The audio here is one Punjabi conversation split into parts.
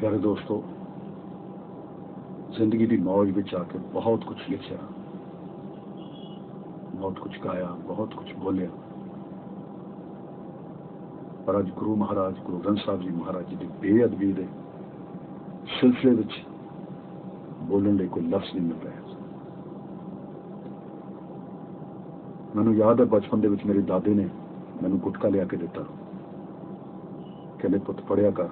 ਪਿਆਰੇ ਦੋਸਤੋ, ਜ਼ਿੰਦਗੀ ਦੀ ਮੌਜ ਵਿੱਚ ਆ ਕੇ ਬਹੁਤ ਕੁਝ ਲਿਖਿਆ, ਬਹੁਤ ਕੁਝ ਗਾਇਆ, ਬਹੁਤ ਕੁਝ ਬੋਲਿਆ। ਪਰ ਅੱਜ ਗੁਰੂ ਮਹਾਰਾਜ, ਗੁਰੂ ਗ੍ਰੰਥ ਸਾਹਿਬ ਜੀ ਮਹਾਰਾਜ ਜੀ ਦੀ ਬੇਅਦਬੀ ਦੇ ਸਿਲਸਿਲੇ ਵਿੱਚ ਬੋਲਣ ਲਈ ਕੋਈ ਲਫ਼ਜ਼ ਨਹੀਂ ਮਿਲ ਰਿਹਾ। ਮੈਨੂੰ ਯਾਦ ਹੈ ਬਚਪਨ ਦੇ ਵਿੱਚ ਮੇਰੇ ਦਾਦੇ ਨੇ ਮੈਨੂੰ ਗੁਟਕਾ ਲਿਆ ਕੇ ਦਿੱਤਾ। ਕਹਿੰਦੇ, ਪੁੱਤ ਪੜਿਆ ਕਰ।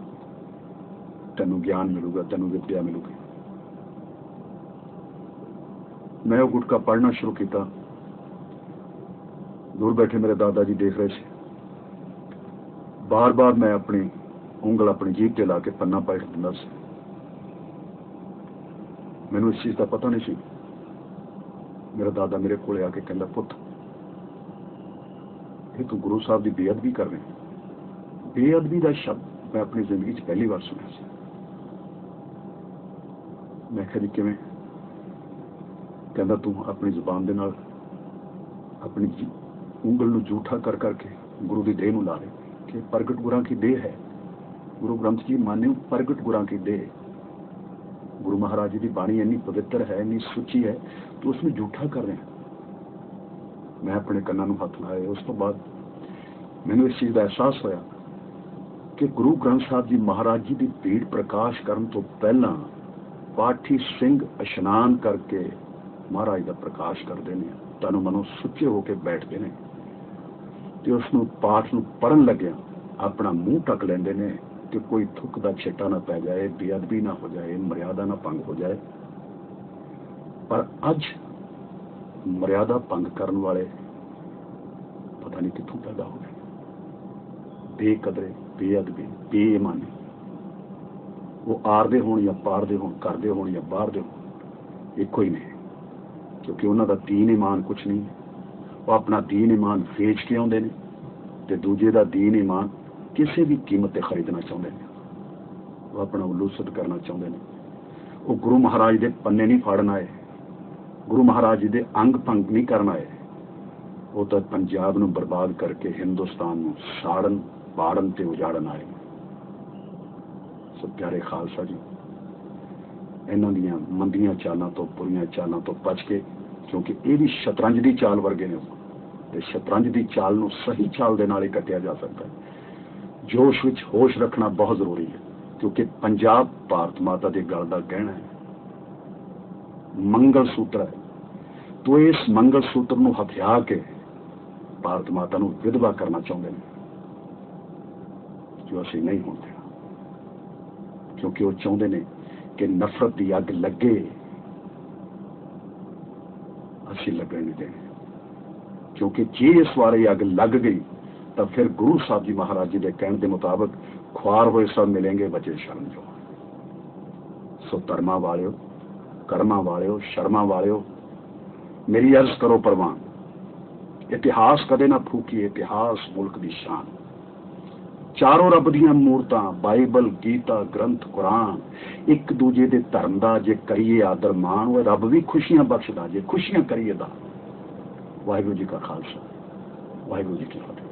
ਤੈਨੂੰ ਗਿਆਨ ਮਿਲੂਗਾ, ਤੈਨੂੰ ਵਿਦਿਆ ਮਿਲੂਗੀ। ਮੈਂ ਉਹ ਗੁਟਕਾ ਪੜ੍ਹਨਾ ਸ਼ੁਰੂ ਕੀਤਾ। ਦੂਰ ਬੈਠੇ ਮੇਰੇ ਦਾਦਾ ਜੀ ਦੇਖ ਰਹੇ ਸੀ। ਬਾਰ-ਬਾਰ ਮੈਂ ਆਪਣੀ ਉਂਗਲ ਆਪਣੀ ਜੀਭ ਤੇ ਲਾ ਕੇ ਪੰਨਾ ਪਾਇਟ ਦਿੰਦਾ ਸੀ। ਮੈਨੂੰ ਇਸ ਚੀਜ਼ ਦਾ ਪਤਾ ਨਹੀਂ ਸੀ। ਮੇਰਾ ਦਾਦਾ ਮੇਰੇ ਕੋਲੇ ਆ ਕੇ ਕਹਿੰਦਾ, ਪੁੱਤ, ਇਹ ਤੂੰ ਗੁਰੂ ਸਾਹਿਬ ਦੀ ਬੇਅਦਬੀ ਕਰ ਰਿਹਾ ਬੇਅਦਬੀ ਦਾ ਸ਼ਬਦ ਮੈਂ ਆਪਣੀ ਜ਼ਿੰਦਗੀ 'ਚ ਪਹਿਲੀ ਵਾਰ ਸੁਣਿਆ ਸੀ। ਮੈਂ ਕਿਹਾ ਜੀ ਕਿਵੇਂ? ਕਹਿੰਦਾ ਤੂੰ ਆਪਣੀ ਜ਼ੁਬਾਨ ਦੇ ਨਾਲ ਆਪਣੀ ਉਂਗਲ ਨੂੰ ਝੂਠਾ ਕਰ ਕਰਕੇ ਗੁਰੂ ਦੀ ਦੇਹ ਨੂੰ ਲਾ ਲੈ ਕਿ ਪ੍ਰਗਟ ਗੁਰਾਂ ਕੀ ਦੇਹ ਹੈ। ਗੁਰੂ ਗ੍ਰੰਥ ਜੀ ਮਾਨਿਓ, ਪ੍ਰਗਟ ਗੁਰਾਂ ਕੀ ਦੇਹ ਗੁਰੂ ਮਹਾਰਾਜ ਜੀ ਦੀ ਬਾਣੀ ਇੰਨੀ ਪਵਿੱਤਰ ਹੈ, ਇੰਨੀ ਸੁੱਚੀ ਹੈ, ਤੂੰ ਉਸ ਨੂੰ ਝੂਠਾ ਕਰ ਰਿਹਾ ਮੈਂ ਆਪਣੇ ਕੰਨਾਂ ਨੂੰ ਹੱਥ ਲਾਏ ਉਸ ਤੋਂ ਬਾਅਦ ਮੈਨੂੰ ਇਸ ਚੀਜ਼ ਦਾ ਅਹਿਸਾਸ ਹੋਇਆ ਕਿ ਗੁਰੂ ਗ੍ਰੰਥ ਸਾਹਿਬ ਜੀ ਮਹਾਰਾਜ ਜੀ ਦੀ ਭੀੜ ਪ੍ਰਕਾਸ਼ ਕਰਨ ਤੋਂ ਪਹਿਲਾਂ ਪਾਠੀ ਸਿੰਘ ਇਸ਼ਨਾਨ ਕਰਕੇ ਮਹਾਰਾਜ ਦਾ ਪ੍ਰਕਾਸ਼ ਕਰਦੇ ਨੇ, ਤਨ ਮਨੋਂ ਸੁੱਚੇ ਹੋ ਕੇ ਬੈਠਦੇ ਨੇ ਤੇ ਉਸ ਨੂੰ ਪਾਠ ਨੂੰ ਪੜਨ ਲੱਗਿਆ ਆਪਣਾ ਮੂੰਹ ਟਕ ਲੈਂਦੇ ਨੇ ਕਿ ਕੋਈ ਥੁੱਕ ਦਾ ਛੇਟਾ ਨਾ ਪੈ ਜਾਏ, ਬੇਅਦਬੀ ਨਾ ਹੋ ਜਾਏ, ਮਰਿਆਦਾ ਨਾ ਭੰਗ ਹੋ ਜਾਏ। ਪਰ ਅੱਜ ਮਰਿਆਦਾ ਭੰਗ ਕਰਨ ਵਾਲੇ ਪਤਾ ਨਹੀਂ ਕਿੱਥੋਂ ਪੈਦਾ ਹੋ ਗਏ। ਬੇਕਦਰੇ, ਬੇਅਦਬੀ, ਬੇਈਮਾਨੀ ਉਹ ਆਰਦੇ ਹੋਣ ਜਾਂ ਪਾਰਦੇ ਹੋਣ, ਕਰਦੇ ਹੋਣ ਜਾਂ ਬਾਹਰ ਦੇ ਹੋਣ, ਇੱਕੋ ਹੀ ਨੇ। ਕਿਉਂਕਿ ਉਹਨਾਂ ਦਾ ਦੀਨ ਇਮਾਨ ਕੁਛ ਨਹੀਂ। ਉਹ ਆਪਣਾ ਦੀਨ ਇਮਾਨ ਵੇਚ ਕੇ ਆਉਂਦੇ ਨੇ ਤੇ ਦੂਜੇ ਦਾ ਦੀਨ ਇਮਾਨ ਕਿਸੇ ਵੀ ਕੀਮਤ ਤੇ ਖਰੀਦਣਾ ਚਾਹੁੰਦੇ ਨੇ। ਉਹ ਆਪਣਾ ਉਲੂਸਤ ਕਰਨਾ ਚਾਹੁੰਦੇ ਨੇ। ਉਹ ਗੁਰੂ ਮਹਾਰਾਜ ਦੇ ਪੰਨੇ ਨਹੀਂ ਫਾੜਨ ਆਏ। ਗੁਰੂ ਮਹਾਰਾਜ ਜੀ ਦੇ ਅੰਗ ਭੰਗ ਨਹੀਂ ਕਰਨ ਆਏ। ਉਹ ਤਾਂ ਪੰਜਾਬ ਨੂੰ ਬਰਬਾਦ ਕਰਕੇ ਹਿੰਦੁਸਤਾਨ ਨੂੰ ਸਾੜਨ, ਪਾੜਨ ਤੇ ਉਜਾੜਨ ਆਏ ਸੋ ਪਿਆਰੇ ਖਾਲਸਾ ਜੀ, ਇਹਨਾਂ ਦੀਆਂ ਮੰਦੀਆਂ ਚਾਲਾਂ ਤੋਂ, ਬੁਰੀਆਂ ਚਾਲਾਂ ਤੋਂ ਬਚ ਕੇ, ਕਿਉਂਕਿ ਇਹ ਵੀ ਸ਼ਤਰੰਜ ਦੀ ਚਾਲ ਵਰਗੇ ਨੇ ਤੇ ਸ਼ਤਰੰਜ ਦੀ ਚਾਲ ਨੂੰ ਸਹੀ ਚਾਲ ਦੇ ਨਾਲ ਹੀ ਕੱਟਿਆ ਜਾ ਸਕਦਾ ਹੈ। ਜੋਸ਼ ਵਿੱਚ ਹੋਸ਼ ਰੱਖਣਾ ਬਹੁਤ ਜ਼ਰੂਰੀ ਹੈ, ਕਿਉਂਕਿ ਪੰਜਾਬ ਭਾਰਤ ਮਾਤਾ ਦੇ ਗਲ ਦਾ ਗਹਿਣਾ ਹੈ। ਮੰਗਲ ਸੂਤਰ ਹੈ। ਤੋ ਇਸ ਮੰਗਲ ਸੂਤਰ ਨੂੰ ਹਥਿਆ ਕੇ ਭਾਰਤ ਮਾਤਾ ਨੂੰ ਵਿਧਵਾ ਕਰਨਾ ਚਾਹੁੰਦੇ ਨੇ, ਜੋ ਅਸੀਂ ਨਹੀਂ ਹੁੰਦੇ ਕਿਉਂਕਿ ਉਹ ਚਾਹੁੰਦੇ ਨੇ ਕਿ ਨਫ਼ਰਤ ਦੀ ਅੱਗ ਲੱਗੇ ਅਸੀਂ ਲੱਗਣ ਨਹੀਂ ਦੇਣੀ ਕਿਉਂਕਿ ਜੇ ਇਸ ਵਾਰੇ ਅੱਗ ਲੱਗ ਗਈ ਤਾਂ ਫਿਰ ਗੁਰੂ ਸਾਹਿਬ ਜੀ ਮਹਾਰਾਜ ਜੀ ਦੇ ਕਹਿਣ ਦੇ ਮੁਤਾਬਕ ਖੁਆਰ ਹੋਏ ਸਭ ਮਿਲेंगे ਬਚੇ ਸ਼ਰਮ ਜੋ ਸੋ ਧਰਮਾਂ ਵਾਲਿਓ ਕਰਮਾਂ ਵਾਲਿਓ ਸ਼ਰਮਾਂ ਵਾਲਿਓ ਮੇਰੀ ਅਰਜ਼ ਕਰੋ ਪਰਵਾਨ ਇਤਿਹਾਸ ਕਦੇ ਨਾ ਫੂਕੀ ਇਤਿਹਾਸ ਮੁਲਕ ਦੀ ਸ਼ਾਨ ਚਾਰੋਂ ਰੱਬ ਦੀਆਂ ਮੂਰਤਾਂ, ਬਾਈਬਲ, ਗੀਤਾ, ਗ੍ਰੰਥ, ਕੁਰਾਨ, ਇੱਕ ਦੂਜੇ ਦੇ ਧਰਮ ਦਾ ਜੇ ਕਰੀਏ ਆਦਰ ਮਾਣ, ਉਹ ਰੱਬ ਵੀ ਖੁਸ਼ੀਆਂ ਬਖਸ਼ਦਾ, ਜੇ ਖੁਸ਼ੀਆਂ ਕਰੀਏ ਦਾ ਵਾਹਿਗੁਰੂ ਜੀ ਕਾ ਖਾਲਸਾ, ਵਾਹਿਗੁਰੂ ਜੀ ਕੀ ਫਤਿਹ।